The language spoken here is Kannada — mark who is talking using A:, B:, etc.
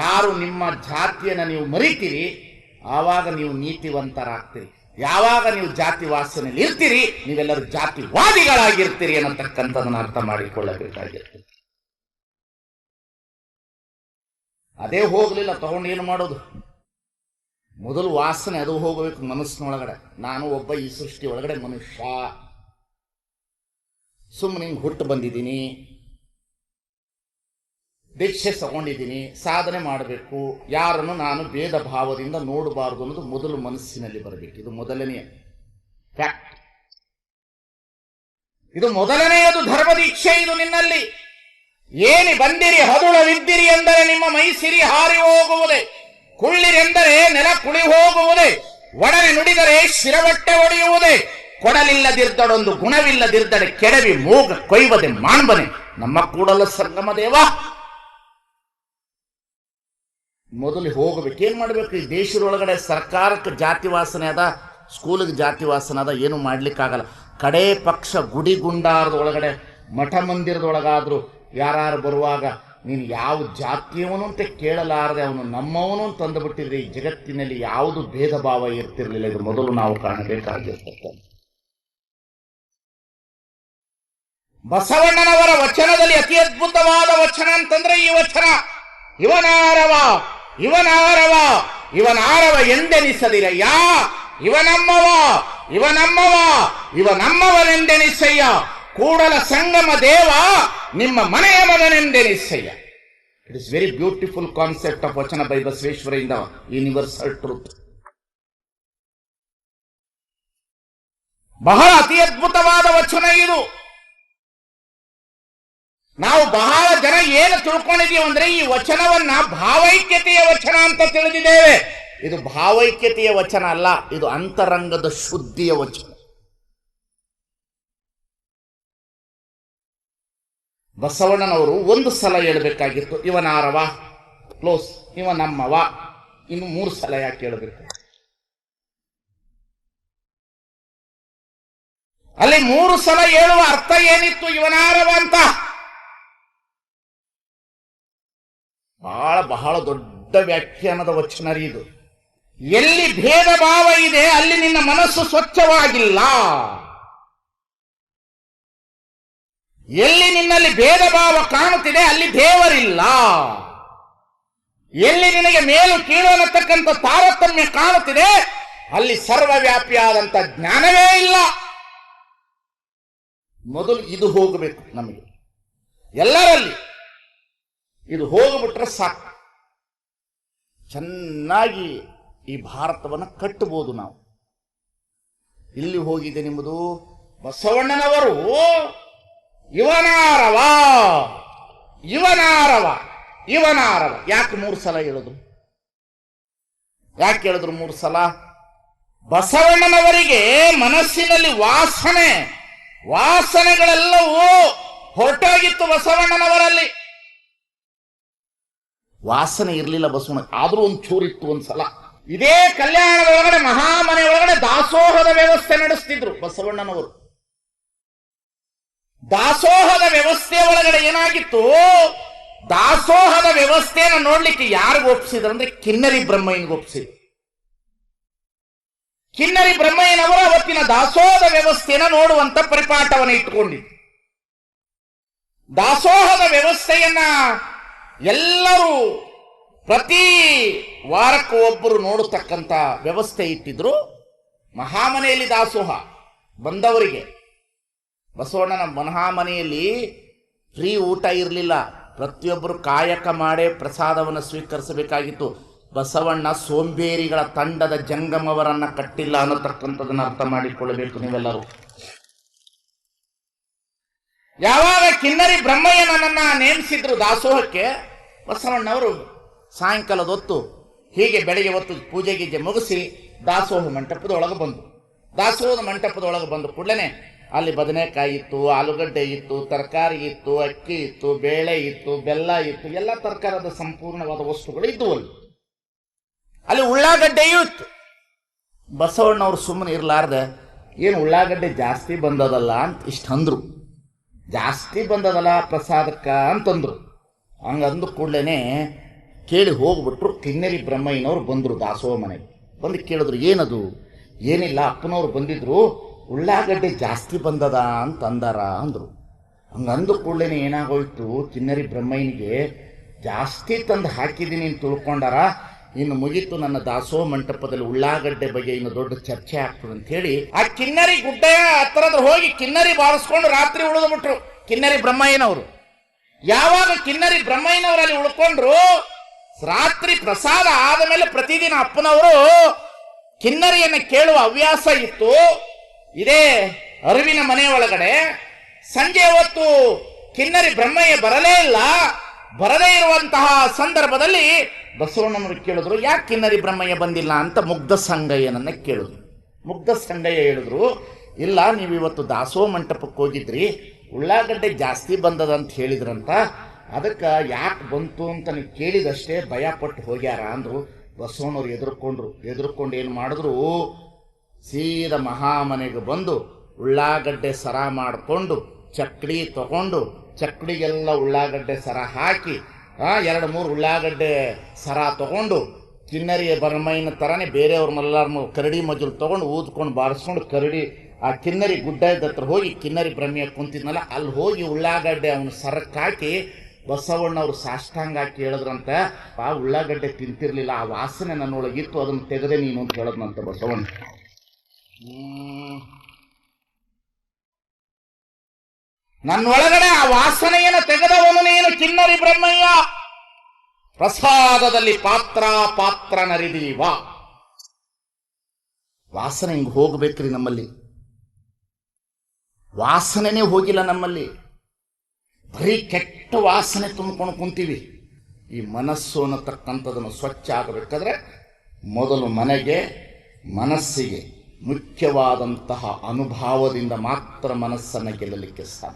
A: ಯಾರು ನಿಮ್ಮ ಜಾತಿಯನ್ನು ನೀವು ಮರಿತೀರಿ, ಆವಾಗ ನೀವು ನೀತಿವಂತರಾಗ್ತೀರಿ. ಯಾವಾಗ ನೀವು ಜಾತಿ ವಾಸನೆಯಲ್ಲಿ ಇರ್ತೀರಿ, ನೀವೆಲ್ಲರೂ ಜಾತಿವಾದಿಗಳಾಗಿರ್ತೀರಿ ಅನ್ನತಕ್ಕಂಥದನ್ನ ಅರ್ಥ ಮಾಡಿಕೊಳ್ಳಬೇಕಾಗಿರ್ತದೆ. ಅದೇ ಹೋಗಲಿಲ್ಲ, ತಗೊಂಡು ಏನು ಮಾಡೋದು. ಮೊದಲು ವಾಸನೆ ಅದು ಹೋಗಬೇಕು ಮನಸ್ಸಿನೊಳಗಡೆ. ನಾನು ಒಬ್ಬ ಈ ಸೃಷ್ಟಿ ಒಳಗಡೆ ಮನುಷ್ಯ. ಸುಮ್ಮನೆ ಹುಟ್ಟು ಬಂದಿದ್ದೀನಿ. ದೀಕ್ಷೆ ತಗೊಂಡಿದ್ದೀನಿ, ಸಾಧನೆ ಮಾಡಬೇಕು, ಯಾರನ್ನು ನಾನು ಭೇದ ಭಾವದಿಂದ ನೋಡಬಾರದು ಅನ್ನೋದು ಮೊದಲು ಮನಸ್ಸಿನಲ್ಲಿ ಬರಬೇಕು. ಇದು ಮೊದಲನೆಯ ಫ್ಯಾಕ್ಟ್ ಇದು ಮೊದಲನೆಯದು ಧರ್ಮ ದೀಕ್ಷೆ, ಇದು ನಿನ್ನಲ್ಲಿ. ಏನಿ ಬಂದಿರಿ ಹದುಳವಿದ್ದಿರಿ ಎಂದರೆ ನಿಮ್ಮ ಮೈಸಿರಿ ಹಾರಿ ಹೋಗುವುದೇ. ಕುಳ್ಳಿರೆಂದರೆ ನೆಲ ಕುಳಿ ಹೋಗುವುದೇ. ಒಡನೆ ನುಡಿದರೆ ಶಿರಬಟ್ಟೆ ಒಡೆಯುವುದೇ. ಕೊಡಲಿಲ್ಲದಿರ್ದಡೊಂದು ಗುಣವಿಲ್ಲದಿರ್ದಡೆ ಕೆಡವಿ ಮೂಗ ಕೊಯ್ವದೆ ಮಾಣ್ಬನೆ ನಮ್ಮ ಕೂಡಲ ಸಂಗಮ ದೇವ. ಮೊದಲು ಹೋಗಬೇಕು. ಏನು ಮಾಡಬೇಕು? ಈ ದೇಶದೊಳಗಡೆ ಸರ್ಕಾರಕ್ಕೆ ಜಾತಿ ವಾಸನೆ ಅದ, ಸ್ಕೂಲಿಗೆ ಜಾತಿ ವಾಸನೆ ಅದ, ಏನು ಮಾಡಲಿಕ್ಕಾಗಲ್ಲ. ಕಡೇ ಪಕ್ಷ ಗುಡಿ ಗುಂಡಾರದ ಒಳಗಡೆ ಮಠ ಮಂದಿರದೊಳಗಾದರೂ ಯಾರು ಬರುವಾಗ, ನೀನು ಯಾವ ಜಾತಿಯವನು ಅಂತ ಕೇಳಲಾರದೆ ಅವನು ನಮ್ಮವನು ಅಂತ ತಂದುಬಿಟ್ಟಿದ್ರೆ ಈ ಜಗತ್ತಿನಲ್ಲಿ ಯಾವುದು ಭೇದ ಭಾವ ಇರ್ತಿರ್ಲಿಲ್ಲ. ಇದು ಮೊದಲು ನಾವು ಕಾಣಬೇಕಾಗಿರ್ತಕ್ಕಂಥ ಬಸವಣ್ಣನವರ ವಚನದಲ್ಲಿ ಅತಿ ಅದ್ಭುತವಾದ ವಚನ ಅಂತಂದ್ರೆ ಈ ವಚನ. ಇವನಾರವ. ಇವನಾರವ ಇವನಾರವ ಎಂದೆನಿಸದಿರಯ್ಯ? ಇವನಮ್ಮವ ಇವನಮ್ಮವ, ಇವನಮ್ಮವನೆಂದೆನಿಸಯ್ಯ? ಕೂಡಲ ಸಂಗಮ ದೇವ ನಿಮ್ಮ ಮನೆಯ ಮಗನೆಂದೆನಿಸಯ್ಯ? It is very beautiful concept of vachana by ಬಸವೇಶ್ವರಯಿಂದ universal truth ಬಹಳ ಅತಿ ಅದ್ಭುತವಾದ ವಚನ ಇದು. ನಾವು ಬಹಳ ಜನ ಏನು ತಿಳ್ಕೊಂಡಿದ್ದೀವಿ ಅಂದ್ರೆ ಈ ವಚನವನ್ನ ಭಾವೈಕ್ಯತೆಯ ವಚನ ಅಂತ ತಿಳಿದಿದ್ದೇವೆ. ಇದು ಭಾವೈಕ್ಯತೆಯ ವಚನ ಅಲ್ಲ, ಇದು ಅಂತರಂಗದ ಶುದ್ಧಿಯ ವಚನ. ಬಸವಣ್ಣನವರು ಒಂದು ಸಲ ಹೇಳಬೇಕಾಗಿತ್ತು ಇವನಾರವ ಕ್ಲೋಸ್. ಇವ ನಮ್ಮವ ಇನ್ನು ಮೂರು ಸಲ ಯಾಕೆ ಹೇಳಬೇಕು? ಅಲ್ಲಿ ಮೂರು ಸಲ ಹೇಳುವ ಅರ್ಥ ಏನಿತ್ತು? ಇವನಾರವ ಅಂತ. ಬಹಳ ಬಹಳ ದೊಡ್ಡ ವ್ಯಾಖ್ಯಾನದ ವಚನ ರೀ ಇದು. ಎಲ್ಲಿ ಭೇದ ಭಾವ ಇದೆ, ಅಲ್ಲಿ ನಿನ್ನ ಮನಸ್ಸು ಸ್ವಚ್ಛವಾಗಿಲ್ಲ. ಎಲ್ಲಿ ನಿನ್ನಲ್ಲಿ ಭೇದ ಭಾವ ಕಾಣುತ್ತಿದೆ, ಅಲ್ಲಿ ದೇವರಿಲ್ಲ. ಎಲ್ಲಿ ನಿನಗೆ ಮೇಲು ಕೀಳು ಅನ್ನತಕ್ಕಂಥ ತಾರತಮ್ಯ ಕಾಣುತ್ತಿದೆ, ಅಲ್ಲಿ ಸರ್ವವ್ಯಾಪಿಯಾದಂಥ ಜ್ಞಾನವೇ ಇಲ್ಲ. ಮೊದಲು ಇದು ಹೋಗಬೇಕು ನಮಗೆ. ಎಲ್ಲರಲ್ಲಿ ಇದು ಹೋಗ್ಬಿಟ್ರೆ ಸಾಕು. ಚೆನ್ನಾಗಿ ಈ ಭಾರತವನ್ನು ಕಟ್ಟಬಹುದು ನಾವು. ಇಲ್ಲಿ ಹೋಗಿದೆ ನಿಮ್ಮದು ಬಸವಣ್ಣನವರು. ಇವನಾರವ. ಇವನಾರವ. ಇವನಾರವ. ಯಾಕೆ ಮೂರು ಸಲ ಹೇಳಿದ್ರು ಯಾಕೆ ಹೇಳಿದ್ರು ಮೂರು ಸಲ? ಬಸವಣ್ಣನವರಿಗೆ ಮನಸ್ಸಿನಲ್ಲಿ ವಾಸನೆ. ವಾಸನೆಗಳೆಲ್ಲವೂ ಹೊರಟಾಗಿತ್ತು ಬಸವಣ್ಣನವರಲ್ಲಿ. ವಾಸನೆ ಇರಲಿಲ್ಲ ಬಸವಣ್ಣ, ಆದರೂ ಒಂದು ಚೂರಿತ್ತು ಒಂದ್ಸಲ. ಇದೇ ಕಲ್ಯಾಣದ ಒಳಗಡೆ, ಮಹಾಮನೆ ಒಳಗಡೆ ದಾಸೋಹದ ವ್ಯವಸ್ಥೆ ನಡೆಸ್ತಿದ್ರು ಬಸವಣ್ಣನವರು. ದಾಸೋಹದ ವ್ಯವಸ್ಥೆ ಒಳಗಡೆ ಏನಾಗಿತ್ತು? ದಾಸೋಹದ ವ್ಯವಸ್ಥೆಯನ್ನು ನೋಡ್ಲಿಕ್ಕೆ ಯಾರಿಗೂ ಒಪ್ಪಿಸಿದ್ರು ಅಂದ್ರೆ ಕಿನ್ನರಿ ಬ್ರಹ್ಮಯ್ಯನಿಗೆ ಒಪ್ಸಿದ್ರು. ಕಿನ್ನರಿ ಬ್ರಹ್ಮಯ್ಯನವರು ಅವತ್ತಿನ ದಾಸೋಹದ ವ್ಯವಸ್ಥೆಯನ್ನು ನೋಡುವಂತ ಪರಿಪಾಠವನ್ನು ಇಟ್ಟುಕೊಂಡಿದ್ರು ದಾಸೋಹದ ವ್ಯವಸ್ಥೆಯನ್ನ ಎಲ್ಲರೂ ಪ್ರತಿ ವಾರಕ್ಕೂ ಒಬ್ಬರು ನೋಡತಕ್ಕಂತ ವ್ಯವಸ್ಥೆ ಇಟ್ಟಿದ್ರು. ಮಹಾಮನೆಯಲ್ಲಿ ದಾಸೋಹ ಬಂದವರಿಗೆ. ಬಸವಣ್ಣನ ಮಹಾಮನೆಯಲ್ಲಿ ಫ್ರೀ ಊಟ ಇರಲಿಲ್ಲ. ಪ್ರತಿಯೊಬ್ಬರು ಕಾಯಕ ಮಾಡೇ ಪ್ರಸಾದವನ್ನು ಸ್ವೀಕರಿಸಬೇಕಾಗಿತ್ತು. ಬಸವಣ್ಣ ಸೋಂಬೇರಿಗಳ ತಂಡದ ಜಂಗಮವರನ್ನ ಕಟ್ಟಿಲ್ಲ ಅನ್ನತಕ್ಕಂಥದನ್ನ ಅರ್ಥ ಮಾಡಿಕೊಳ್ಳಬೇಕು ನೀವೆಲ್ಲರೂ. ಯಾವಾಗ ಕಿನ್ನರಿ ಬ್ರಹ್ಮಯ್ಯನನ್ನ ನೇಮಿಸಿದ್ರು ದಾಸೋಹಕ್ಕೆ ಬಸವಣ್ಣವರು ಸಾಯಂಕಾಲದ ಹೊತ್ತು ಹೀಗೆ ಬೆಳಗ್ಗೆ ಹೊತ್ತು ಪೂಜೆ ಗೀಜೆ ಮುಗಿಸಿ ದಾಸೋಹ ಮಂಟಪದ ಒಳಗೆ ಬಂದು ದಾಸೋಹದ ಮಂಟಪದ ಒಳಗೆ ಬಂದು ಕೂಡಲೇ ಅಲ್ಲಿ ಬದನೆಕಾಯಿ ಇತ್ತು, ಆಲೂಗಡ್ಡೆ ಇತ್ತು, ತರಕಾರಿ ಇತ್ತು, ಅಕ್ಕಿ ಇತ್ತು, ಬೇಳೆ ಇತ್ತು, ಬೆಲ್ಲ ಇತ್ತು, ಎಲ್ಲ ತರಕಾರದ ಸಂಪೂರ್ಣವಾದ ವಸ್ತುಗಳು ಇದ್ದವು ಅಲ್ಲಿ ಅಲ್ಲಿ ಉಳ್ಳಾಗಡ್ಡೆಯೂ ಇತ್ತು. ಬಸವಣ್ಣವ್ರು ಸುಮ್ಮನೆ ಇರಲಾರ್ದೆ, ಏನು ಉಳ್ಳಾಗಡ್ಡೆ ಜಾಸ್ತಿ ಬಂದದಲ್ಲ? ಅಂತ ಇಷ್ಟು ಹಂದರು ಜಾಸ್ತಿ ಬಂದದಲ್ಲ ಪ್ರಸಾದಕ್ಕ? ಅಂತಂದ್ರು. ಹಂಗಂದು ಕೂಡಲೇ ಕೇಳಿ ಹೋಗ್ಬಿಟ್ರು ಕಿನ್ನರಿ ಬ್ರಹ್ಮಯ್ಯನವ್ರು ಬಂದರು ದಾಸೋಹ ಮನೆಗೆ. ಬಂದು ಕೇಳಿದ್ರು, ಏನದು? ಏನಿಲ್ಲ, ಅಪ್ಪನವ್ರು ಬಂದಿದ್ರು, ಉಳ್ಳಾಗಡ್ಡೆ ಜಾಸ್ತಿ ಬಂದದ ಅಂತ ಅಂದಾರ. ಅಂದರು ಹಂಗೆ ಅಂದ ಕೂಡಲೇ ಏನಾಗೋಯ್ತು, ಕಿನ್ನರಿ ಬ್ರಹ್ಮಯ್ಯನಿಗೆ ಜಾಸ್ತಿ ತಂದು ಹಾಕಿದ್ದೀನಿ ಅಂತ ತಿಳ್ಕೊಂಡಾರ, ಇನ್ನು ಮುಗೀತು ನನ್ನ ದಾಸೋಹ ಮಂಟಪದಲ್ಲಿ ಉಳ್ಳಾಗಡ್ಡೆ ಬಗ್ಗೆ ಇನ್ನು ದೊಡ್ಡ ಚರ್ಚೆ ಆಗ್ತದೆ ಅಂತ ಹೇಳಿ ಆ ಕಿನ್ನರಿ ಗುಡ್ಡ ಹತ್ತಿರದ ಹೋಗಿ ಕಿನ್ನರಿ ಬಾರಿಸ್ಕೊಂಡು ರಾತ್ರಿ ಉಳಿದು ಬಿಟ್ರು ಕಿನ್ನರಿ ಬ್ರಹ್ಮಯ್ಯನವರು. ಯಾವಾಗ ಕಿನ್ನರಿ ಬ್ರಹ್ಮಯ್ಯನವರಲ್ಲಿ ಉಳ್ಕೊಂಡ್ರು? ರಾತ್ರಿ ಪ್ರಸಾದ ಆದ ಮೇಲೆ ಪ್ರತಿದಿನ ಅಪ್ಪನವರು ಕಿನ್ನರಿಯನ್ನು ಕೇಳುವ ಹವ್ಯಾಸ ಇತ್ತು. ಇದೇ ಅರಿವಿನ ಮನೆ ಒಳಗಡೆ ಸಂಜೆ ಹೊತ್ತು ಕಿನ್ನರಿ ಬ್ರಹ್ಮಯ್ಯ ಬರಲೇ ಇಲ್ಲ. ಬರದೇ ಇರುವಂತಹ ಸಂದರ್ಭದಲ್ಲಿ ಬಸವಣ್ಣನವರು ಕೇಳಿದ್ರು, ಯಾಕೆ ಕಿನ್ನರಿ ಬ್ರಹ್ಮಯ್ಯ ಬಂದಿಲ್ಲ? ಅಂತ ಮುಗ್ಧ ಸಂಗಯ್ಯನನ್ನ ಕೇಳಿದ್ರು. ಮುಗ್ಧ ಸಂಗಯ್ಯ ಹೇಳಿದ್ರು, ಇಲ್ಲ ನೀವು ಇವತ್ತು ದಾಸೋ ಮಂಟಪಕ್ಕೆ ಹೋಗಿದ್ರಿ. ಉಳ್ಳಾಗಡ್ಡೆ ಜಾಸ್ತಿ ಬಂದದ ಅಂತ ಹೇಳಿದ್ರಂತ, ಅದಕ್ಕೆ ಯಾಕೆ ಬಂತು ಅಂತ ನೀವು ಕೇಳಿದಷ್ಟೇ ಭಯಪಟ್ಟು ಹೋಗ್ಯಾರ ಅಂದರು. ಬಸವಣ್ಣವ್ರು ಎದುರ್ಕೊಂಡ್ರು. ಎದುರ್ಕೊಂಡು ಏನು ಮಾಡಿದ್ರು? ಸೀದ ಮಹಾಮನೆಗೆ ಬಂದು ಉಳ್ಳಾಗಡ್ಡೆ ಸರ ಮಾಡಿಕೊಂಡು, ಚಕ್ಡಿ ತಗೊಂಡು, ಚಕ್ಡಿಗೆಲ್ಲ ಉಳ್ಳಾಗಡ್ಡೆ ಸರ ಹಾಕಿ ಎರಡು ಮೂರು ಉಳ್ಳಾಗಡ್ಡೆ ಸರ ತಗೊಂಡು ಕಿನ್ನರಿಯ ಬರಮೈನ ಥರನೇ ಬೇರೆಯವ್ರನ್ನೆಲ್ಲರನ್ನು ಕರಡಿ ಮಜಲು ತೊಗೊಂಡು ಊದ್ಕೊಂಡು ಬಾರಿಸ್ಕೊಂಡು ಕರಡಿ ಆ ಕಿನ್ನರಿ ಗುಡ್ಡ ಇದ್ದ ಹತ್ರ ಹೋಗಿ ಕಿನ್ನರಿ ಬ್ರಹ್ಮಿಯ ಕುಂತಿದ್ನಲ್ಲ, ಅಲ್ಲಿ ಹೋಗಿ ಉಳ್ಳಾಗಡ್ಡೆ ಅವನು ಸರಕ್ಕಾಕಿ ಬಸವಣ್ಣವ್ರು ಸಾಷ್ಟಾಂಗ ಹಾಕಿ ಹೇಳಿದ್ರಂತ ಆ ಉಳ್ಳಾಗಡ್ಡೆ ತಿಂತಿರ್ಲಿಲ್ಲ, ಆ ವಾಸನೆ ನನ್ನೊಳಗಿತ್ತು, ಅದನ್ನು ತೆಗೆದೆ ನೀನು ಅಂತ ಹೇಳದ್ನಂತ ಬಸವಣ್ಣ. ನನ್ನೊಳಗಡೆ ಆ ವಾಸನೆಯನ್ನು ತೆಗೆದವನು ನೀನು, ಕಿನ್ನರಿ ಬ್ರಹ್ಮಯ್ಯ. ಪ್ರಸಾದದಲ್ಲಿ ಪಾತ್ರ ಪಾತ್ರ ನರಿದೀವ. ವಾಸನೆ ಹಿಂಗ್ ಹೋಗ್ಬೇಕ್ರಿ ನಮ್ಮಲ್ಲಿ. ವಾಸನೆನೇ ಹೋಗಿಲ್ಲ ನಮ್ಮಲ್ಲಿ. ಬರೀ ಕೆಟ್ಟ ವಾಸನೆ ತುಂಬಿಕೊಂಡು ಕುಂತೀವಿ. ಈ ಮನಸ್ಸು ಅನ್ನತಕ್ಕಂಥದ್ದನ್ನು ಸ್ವಚ್ಛ ಆಗಬೇಕಾದ್ರೆ ಮೊದಲು ಮನೆಗೆ, ಮನಸ್ಸಿಗೆ ಮುಖ್ಯವಾದಂತಹ ಅನುಭಾವದಿಂದ ಮಾತ್ರ ಮನಸ್ಸನ್ನು ಗೆಲ್ಲಲಿಕ್ಕೆ ಸಾಧ್ಯ.